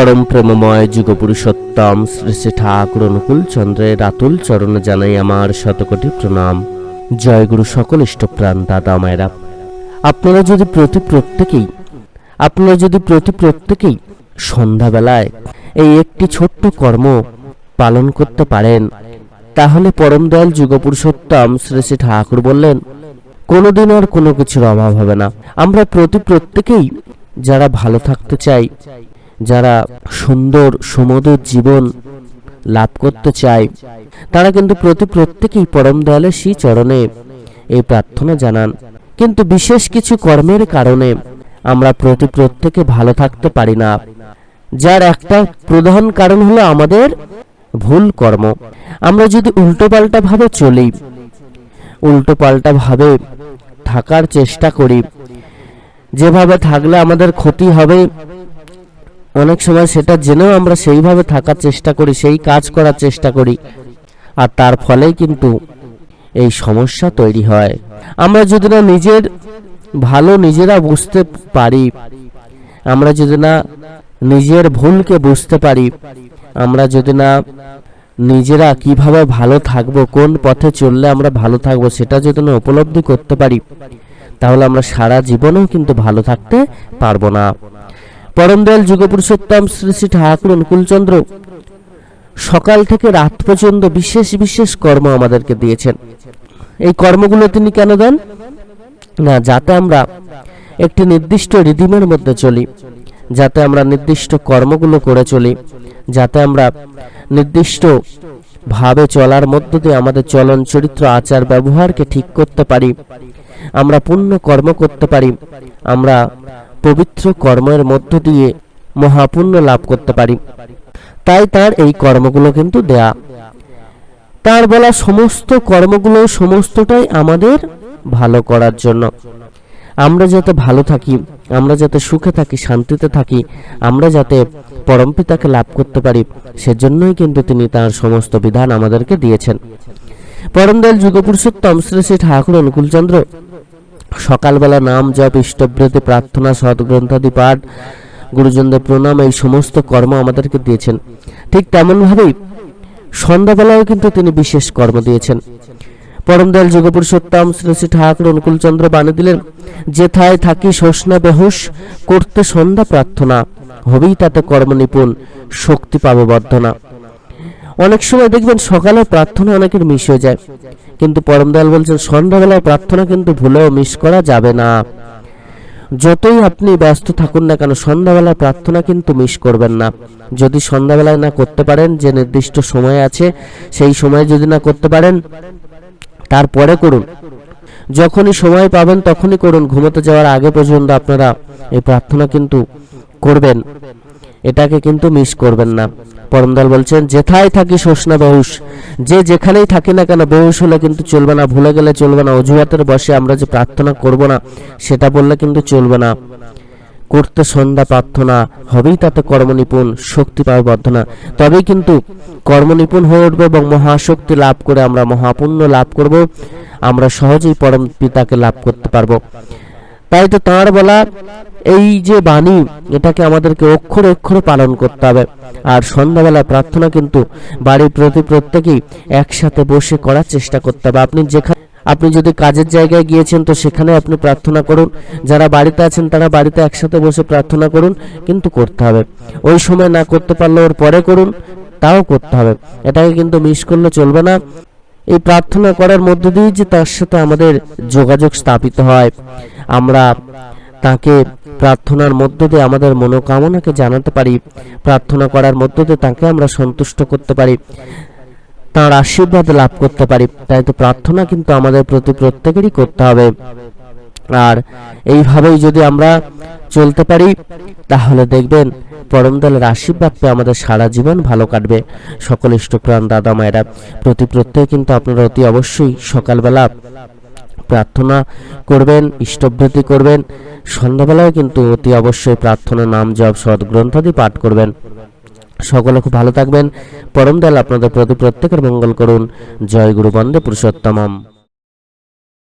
পরম প্রেমময় যুগপুরুষোত্তম শ্রী শ্রী ঠাকুর অনুকূল চন্দ্রের আতুল চরণে জানাই আমার শতকোটি প্রণাম। জয় গুরু সকল ইষ্টপ্রাণ দাদা মায়েরা। আপনারা যদি প্রতি প্রত্যেকেই, আপনারা যদি প্রতি প্রত্যেকেই সন্ধ্যাবেলায় এই একটি ছোট্ট কর্ম পালন করতে পারেন, তাহলে পরম দয়াল যুগপুরুষোত্তম শ্রী শ্রী ঠাকুর বললেন, কোনোদিন আর কোনো কিছুর অভাব হবে না। আমরা প্রতি প্রত্যেকেই যারা ভালো থাকতে চাই যারা সুন্দর সুমধুর জীবন লাভ করতে চায়, তারা কিন্তু প্রতি প্রত্যেকেই পরম দয়ালের শ্রী চরণে এই প্রার্থনা জানান। কিন্তু বিশেষ কিছু কর্মের কারণে আমরা প্রতি প্রত্যেকে ভালো থাকতে পারি না। যার একটা প্রধান কারণ হলো আমাদের ভুল কর্ম। আমরা যদি উল্টোপাল্টা ভাবে চলি, উল্টোপাল্টা ভাবে থাকার চেষ্টা করি, যেভাবে থাকলে আমাদের ক্ষতি হবে অনেক সময় সেটা জেনেও আমরা সেইভাবে থাকার চেষ্টা করি, সেই কাজ করার চেষ্টা করি। আর তার ফলেই কিন্তু এই সমস্যা তৈরি হয়। আমরা যদি না নিজের ভালো নিজেরা বুঝতে পারি, আমরা যদি না নিজের ভুলকে বুঝতে পারি, আমরা যদি না নিজেরা কীভাবে ভালো থাকব, কোন পথে চললে আমরা ভালো থাকব, সেটা যদি না উপলব্ধি করতে পারি, তাহলে আমরা সারা জীবনেও কিন্তু ভালো থাকতে পারব না। পরম যুগপুরুষোত্তম শ্রী শ্রী ঠাকুর অনুকূলচন্দ্র সকাল থেকে রাত পর্যন্ত বিশেষ বিশেষ কর্ম আমাদেরকে দিয়েছেন। এই কর্মগুলো তিনি কেন দেন? না, যাতে আমরা একটি নির্দিষ্ট রিদিমের মধ্যে চলি, যাতে আমরা নির্দিষ্ট কর্মগুলো করে চলি, যাতে আমরা নির্দিষ্ট ভাবে চলার মধ্য দিয়ে আমাদের চলন চরিত্র, আচার, ব্যবহারকে ঠিক করতে পারি, আমরা পুণ্য কর্ম করতে পারি, আমরা পবিত্র কর্মের মধ্য দিয়ে মহাপুণ্য লাভ করতে পারি। তাই তার এই কর্মগুলো কিন্তু দেয়া। তার বলা সমস্ত কর্মগুলো সমস্তটাই আমাদের ভালো করার জন্য। আমরা যাতে ভালো থাকি, আমরা যাতে সুখে থাকি, শান্তিতে থাকি, আমরা যাতে পরমপিতাকে লাভ করতে পারি, সেজন্যই কিন্তু তিনি তার সমস্ত বিধান আমাদেরকে দিয়েছেন। পরমদয়াল যুগপুরুষোত্তম শ্রী শ্রী ঠাকুর অনুকূলচন্দ্র সকালবেলা নাম জপ ইষ্টবৃত্তি প্রার্থনা সদ্গ্রন্থাদি পাঠ, গুরুজনদের প্রণাম, এই সমস্ত কর্ম আমাদেরকে দিয়েছেন। ঠিক তেমনভাবেই সন্ধ্যাবেলায় কিন্তু তিনি বিশেষ কর্ম দিয়েছেন। পরমদয়াল যুগপুরুষোত্তম শ্রী শ্রী ঠাকুর অনুকূলচন্দ্র বাণী দিলেন, যেথায় থাকি শোষণা বেহুশ, করতে সন্ধ্যা প্রার্থনা, হবেই তাতে কর্ম নিপুণ, শক্তি পাবো বর্ধনা। অনেক সময় দেখবেন সকালে প্রার্থনা অনেকের মিস হয়ে যায়। কিন্তু পরমদয়াল বলছেন, সন্ধ্যাবেলায় প্রার্থনা কিন্তু ভুলেও মিস করা যাবে না। যতই আপনি ব্যস্ত থাকুন না কেন, সন্ধ্যাবেলায় প্রার্থনা কিন্তু মিস করবেন না। যদি সন্ধ্যাবেলায় না করতে পারেন, যে নির্দিষ্ট সময় আছে, সেই সময় যদি না করতে পারেন, তারপরে করুন। যখনই সময় পাবেন, তখনই করুন। ঘুমোতে যাওয়ার আগে পর্যন্ত আপনারা এই প্রার্থনা কিন্তু করবেন। এটাকে কিন্তু মিস করবেন না। পরমদল বলছেন, যেথায় থাকি শোষণা বেহুশ যে যেখানেই থাকি না কেন বেহুশ হলে কিন্তু চলবে না, ভুলে গেলে চলবে না, অজুহাতের বসে আমরা যে প্রার্থনা করব না, সেটা বললে কিন্তু চলবে না। করতে সন্ধ্যা প্রার্থনা, হবেই তাতে কর্মনিপুণ শক্তি পাবে বর্ধনা। তবেই কিন্তু কর্মনিপুণ হয়ে উঠবে এবং মহাশক্তি লাভ করে আমরা মহাপুণ্য লাভ করব, আমরা সহজেই পরম পিতাকে লাভ করতে পারব। তাই তো তাঁর বলা, এই যে বাণী, এটাকে আমাদেরকে অক্ষরে অক্ষরে পালন করতে হবে। আর সন্ধ্যাবেলা প্রার্থনা কিন্তু বাড়ির প্রতি প্রত্যেকেই একসাথে বসে করার চেষ্টা করতে হবে। আপনি যেখানে আপনি যদি কাজের জায়গায় গিয়েছেন, তো সেখানে আপনি প্রার্থনা করুন। যারা বাড়িতে আছেন, তারা বাড়িতে একসাথে বসে প্রার্থনা করুন, কিন্তু করতে হবে। ওই সময় না করতে পারলে ওর পরে করুন, তাও করতে হবে। এটাকে কিন্তু মিস করলে চলবে না। এই প্রার্থনা করার মধ্য দিয়ে যে তার সাথে আমাদের যোগাযোগ স্থাপিত হয়। আমরা তাকে প্রার্থনার মধ্য দিয়ে আমাদের মনোকামনাকে জানাতে পারি। প্রার্থনা করার মধ্য দিয়ে তাকে আমরা সন্তুষ্ট করতে পারি। তার আশীর্বাদ লাভ করতে পারি। তাই তো প্রার্থনা কিন্তু আমাদের প্রতি প্রত্যেকেরই করতে হবে। আর এইভাবেই যদি আমরা চলতে পারি, তাহলে দেখবেন পরমদলের আশীর্বাদ পেয়ে আমাদের সারা জীবন ভালো কাটবে। সকল ইষ্টপ্রাণ দাদা মায়েরা, প্রতি প্রত্যেকে কিন্তু আপনারা অতি অবশ্যই সকালবেলা প্রার্থনা করবেন ইষ্টভৃতি করবেন সন্ধ্যাবেলায় কিন্তু অতি অবশ্যই প্রার্থনা, নাম জপ সদ্গ্রন্থাদি পাঠ করবেন। সকলে খুব ভালো থাকবেন। পরম দয়াল আপনাদের প্রতি প্রত্যেকের মঙ্গল করুন। জয় গুরু বন্দে পুরুষোত্তমম।